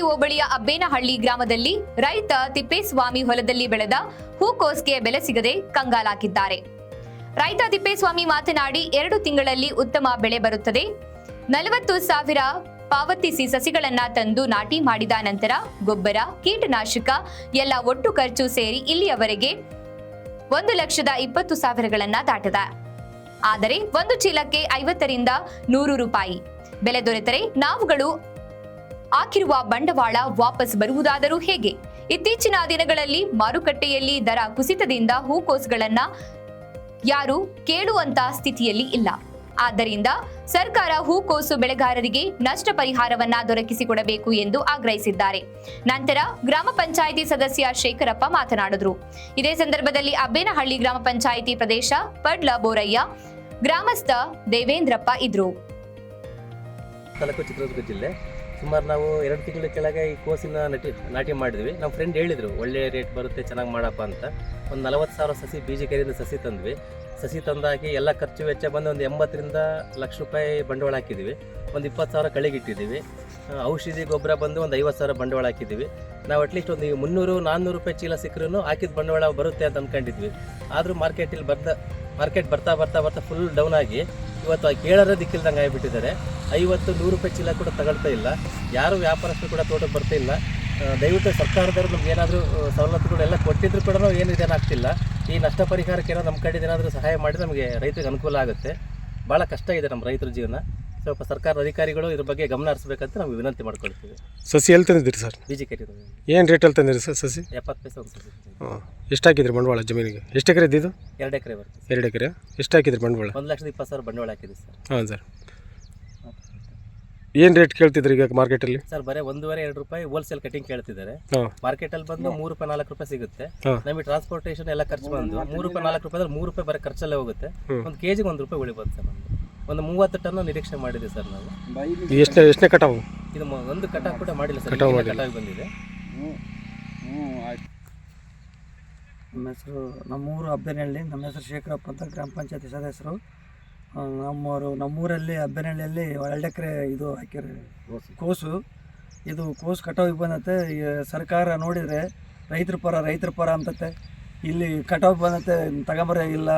ಹೋಬಳಿಯ ಅಬ್ಬೇನಹಳ್ಳಿ ಗ್ರಾಮದಲ್ಲಿ ರೈತ ತಿಪ್ಪೇಸ್ವಾಮಿ ಹೊಲದಲ್ಲಿ ಬೆಳೆದ ಹೂಕೋಸ್ಗೆ ಬೆಲೆ ಸಿಗದೆ ಕಂಗಾಲಾಗಿದ್ದಾರೆ. ರೈತ ತಿಪ್ಪೇಸ್ವಾಮಿ ಮಾತನಾಡಿ ಎರಡು ತಿಂಗಳಲ್ಲಿ ಉತ್ತಮ ಬೆಳೆ ಬರುತ್ತದೆ. ನಲವತ್ತು ಸಾವಿರ ಪಾವತಿಸಿ ಸಸಿಗಳನ್ನ ತಂದು ನಾಟಿ ಮಾಡಿದ ನಂತರ ಗೊಬ್ಬರ, ಕೀಟನಾಶಕ, ಎಲ್ಲ ಒಟ್ಟು ಖರ್ಚು ಸೇರಿ ಇಲ್ಲಿಯವರೆಗೆ ಒಂದು ಲಕ್ಷದ ಇಪ್ಪತ್ತು ಸಾವಿರಗಳನ್ನ ದಾಟದ. ಆದರೆ ಒಂದು ಚೀಲಕ್ಕೆ ಐವತ್ತರಿಂದ ನೂರು ರೂಪಾಯಿ. ಬೆಲೆ ದೊರೆತರೆ ನಾವುಗಳು ಹಾಕಿರುವ ಬಂಡವಾಳ ವಾಪಸ್ ಬರುವುದಾದರೂ ಹೇಗೆ? ಇತ್ತೀಚಿನ ದಿನಗಳಲ್ಲಿ ಮಾರುಕಟ್ಟೆಯಲ್ಲಿ ದರ ಕುಸಿತದಿಂದ ಹೂಕೋಸುಗಳನ್ನು ಯಾರು ಕೇಳುವಂತ ಸ್ಥಿತಿಯಲ್ಲಿ ಇಲ್ಲ. ಆದ್ದರಿಂದ ಸರ್ಕಾರ ಹೂಕೋಸು ಬೆಳೆಗಾರರಿಗೆ ನಷ್ಟ ಪರಿಹಾರವನ್ನ ದೊರಕಿಸಿಕೊಡಬೇಕು ಎಂದು ಆಗ್ರಹಿಸಿದ್ದಾರೆ. ನಂತರ ಗ್ರಾಮ ಪಂಚಾಯಿತಿ ಸದಸ್ಯ ಶೇಖರಪ್ಪ ಮಾತನಾಡಿದ್ರು. ಇದೇ ಸಂದರ್ಭದಲ್ಲಿ ಅಬ್ಬೇನಹಳ್ಳಿ ಗ್ರಾಮ ಪಂಚಾಯಿತಿ ಪ್ರದೇಶ ಪಡ್ಲ ಬೋರಯ್ಯ, ಗ್ರಾಮಸ್ಥ ದೇವೇಂದ್ರಪ್ಪ ಇದ್ರು. ಜಿಲ್ಲೆ. ಸುಮಾರು ನಾವು ಎರಡು ತಿಂಗಳ ಕೆಳಗೆ ಈ ಕೋಸಿನ ನಟಿ, ನಾಟಿ ಮಾಡಿದ್ವಿ. ನಮ್ಮ ಫ್ರೆಂಡ್ ಹೇಳಿದರು, ಒಳ್ಳೆ ರೇಟ್ ಬರುತ್ತೆ, ಚೆನ್ನಾಗಿ ಮಾಡಪ್ಪ ಅಂತ. ಒಂದು ನಲವತ್ತು ಸಾವಿರ ಸಸಿ ಬೀಜ ಕೈಯಿಂದ ಸಸಿ ತಂದ್ವಿ. ಸಸಿ ತಂದಾಕಿ ಎಲ್ಲ ಖರ್ಚು ವೆಚ್ಚ ಬಂದು ಒಂದು ಎಂಬತ್ತರಿಂದ ಲಕ್ಷ ರೂಪಾಯಿ ಬಂಡವಾಳ ಹಾಕಿದ್ದೀವಿ ಒಂದು ಇಪ್ಪತ್ತು ಸಾವಿರ ಕಳೆಗಿಟ್ಟಿದ್ದೀವಿ ಔಷಧಿ ಗೊಬ್ಬರ ಬಂದು ಒಂದು ಐವತ್ತು ಸಾವಿರ ಬಂಡವಾಳ ಹಾಕಿದ್ದೀವಿ. ನಾವು ಅಟ್ಲೀಸ್ಟ್ ಒಂದು ಮುನ್ನೂರು ನಾನ್ನೂರು ರೂಪಾಯಿ ಚೀಲ ಸಿಕ್ಕರೂ ಹಾಕಿದ ಬಂಡವಾಳ ಬರುತ್ತೆ ಅಂತ ಅಂದ್ಕೊಂಡಿದ್ವಿ ಆದರೂ ಮಾರ್ಕೆಟಲ್ಲಿ ಬರ್ತಾ ಮಾರ್ಕೆಟ್ ಬರ್ತಾ ಬರ್ತಾ ಬರ್ತಾ ಫುಲ್ ಡೌನ್ ಆಗಿ ಇವತ್ತು ಕೇಳೋರ ದಿಕ್ಕಿಲ್ದಂಗೆ ಆಗಿಬಿಟ್ಟಿದ್ದಾರೆ. ಐವತ್ತು ನೂರು ರೂಪಾಯಿ ಚೀಲ ಕೂಡ ತಗೊಳ್ತಾ ಇಲ್ಲ. ಯಾರು ವ್ಯಾಪಾರಸ್ಥರು ಕೂಡ ತೋಟಕ್ಕೆ ಬರ್ತಾ ಇಲ್ಲ. ದಯವಿಟ್ಟು ಸರ್ಕಾರದವರು ನಮ್ಗೆ ಏನಾದರೂ ಸವಲತ್ತುಗಳೆಲ್ಲ ಕೊಟ್ಟಿದ್ರು ಕೂಡ ಏನು ಇದೇನಾಗ್ತಿಲ್ಲ ಈ ನಷ್ಟ ಪರಿಹಾರಕ್ಕೆ ಏನೋ ನಮ್ಮ ಕಡೆ ಏನಾದರೂ ಸಹಾಯ ಮಾಡಿ ನಮಗೆ ರೈತರಿಗೆ ಅನುಕೂಲ ಆಗುತ್ತೆ. ಭಾಳ ಕಷ್ಟ ಇದೆ ನಮ್ಮ ರೈತರ ಜೀವನ. ಸ್ವಲ್ಪ ಸರ್ಕಾರದ ಅಧಿಕಾರಿಗಳು ಇದ್ರ ಬಗ್ಗೆ ಗಮನ ಹರಿಸಬೇಕಂತ ನಾವು ವಿನಂತಿ ಮಾಡ್ಕೊಳ್ತೀವಿ. ಸಸಿ ಎಲ್ಲಿ ತಂದಿದ್ದೀರಿ ಸರ್? ಬಿ ಜೆ ಏನು ರೇಟಲ್ಲಿ ತಂದಿರಿ ಸರ್ ಸಸಿ? ಎಪ್ಪತ್ತು ಪೈಸೆ ಒಂದು ಸಸಿ. ಹಾಂ ಎಷ್ಟು ಹಾಕಿದ್ರಿ ಬಂಡವಾಳ ಜಮೀನಿಗೆ? ಎಷ್ಟು ಎಕರೆ ಇದ್ದಿದ್ದು? ಎರಡು ಎಕರೆ ಬರುತ್ತೆ. ಎರಡು ಎಕರೆ. ಎಷ್ಟು ಹಾಕಿದ್ರಿ ಬಂಡವಾಳ? ಒಂದು ಲಕ್ಷದ ಇಪ್ಪತ್ತು ಸಾವಿರ ಬಂಡವಾಳ ಹಾಕಿದ್ರಿ ಸರ್. ಹಾಂ ಸರ್. ಏನು ರೇಟ್ ಕೇಳ್ತಿದ್ರಿ ಈಗ ಮಾರ್ಕೆಟಲ್ಲಿ ಸರ್ ಬರೀ ಒಂದೂವರೆ ಎರಡು ರೂಪಾಯಿ ಹೋಲ್ಸೇಲ್ ಕಟಿಂಗ್ ಕೇಳ್ತಿದ್ದಾರೆ. ಮಾರ್ಕೆಟಲ್ಲಿ ಬಂದು ಮೂರು ರೂಪಾಯಿ ನಾಲ್ಕು ರೂಪಾಯಿ ಸಿಗುತ್ತೆ. ನಮಗೆ ಟ್ರಾನ್ಸ್ಪೋರ್ಟೇಷನ್ ಎಲ್ಲ ಖರ್ಚು ಬಂದು ಮೂರು ರೂಪಾಯಿ ನಾಲ್ಕು ರೂಪಾಯಿ ಮೂರು ರೂಪಾಯಿ ಬರೀ ಖರ್ಚಲ್ಲೇ ಹೋಗುತ್ತೆ. ಒಂದು ಕೆ ಜಿಗೆ ಒಂದು ರೂಪಾಯಿ ಉಳಿಬೋದು ಸರ್ ಒಂದು ಮೂವತ್ತು ಟನ್ ನಿರೀಕ್ಷೆ ಮಾಡಿದೆ ಸರ್ ನಾವು. ಎಷ್ಟನೇ ಎಷ್ಟನೇ ಕಟಾವು ಇದು ಮ- ಒಂದು ಕಟಾವು ಕೂಡ ಮಾಡಿಲ್ಲ ಸರ್ ಕಟಾವು ಈಗಿನ. ಕಟಾವ್ ಬಂದಿದೆ. ನಮ್ಮ ಹೆಸರು ನಮ್ಮೂರು ಅಬ್ಬೆನಹಳ್ಳಿ ನಮ್ಮ ಹೆಸರು ಶೇಖರಪ್ಪ ಅಂತ ಗ್ರಾಮ ಪಂಚಾಯತಿ ಸದಸ್ಯರು. ಆ, ನಮ್ಮವರು ನಮ್ಮೂರಲ್ಲಿ ಅಬ್ಬೆನಹಳ್ಳಿಯಲ್ಲಿ ಎರಡು ಎಕರೆ ಇದು ಹಾಕಿರಿ ಕೋಸು. ಇದು ಕೋಸು ಕಟಾವಿಗೆ ಬಂದತ್ತೆ ಈ ಸರ್ಕಾರ ನೋಡಿದರೆ ರೈತರ ಪರ ರೈತರ ಪರ ಅಂತತೆ. ಇಲ್ಲಿ ಕಟಾವಿಗೆ ಬಂದತೆ ತಗೊಂಬರ ಇಲ್ಲ.